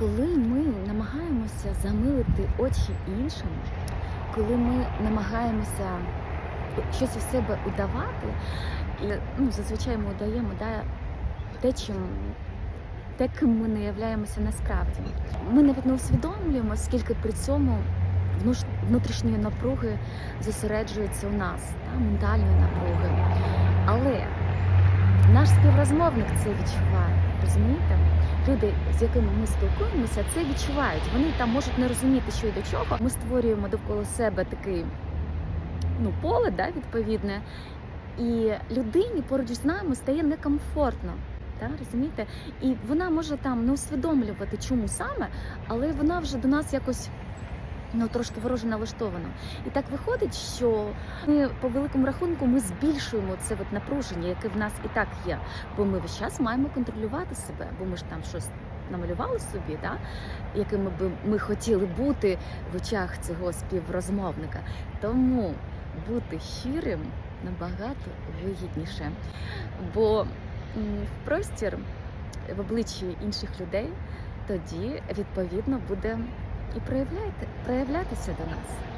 Коли ми намагаємося замилити очі іншим, коли ми намагаємося щось у себе удавати, і ну, зазвичай ми удаємо да, те, чим те, ким ми не являємося насправді. Ми навіть не усвідомлюємо, скільки при цьому внутрішньої напруги зосереджується у нас, да, ментальної напруги. Але наш співрозмовник це відчуває, розумієте? Люди, з якими ми спілкуємося, це відчувають. Вони там можуть не розуміти, що і до чого. Ми створюємо довкола себе такий ну, поле, да, відповідне, і людині поруч з нами стає некомфортно. Да, розумієте? І вона може там не усвідомлювати, чому саме, але вона вже до нас якось ну, трошки вороже налаштована. І так виходить, що ми по великому рахунку ми збільшуємо це от напруження, яке в нас і так є. Бо ми весь час маємо контролювати себе, бо ми ж там щось намалювали собі, да? якими би ми хотіли бути в очах цього співрозмовника. Тому бути щирим набагато вигідніше. Бо в простір в обличчі інших людей тоді відповідно буде і проявляйте, проявлятися до нас.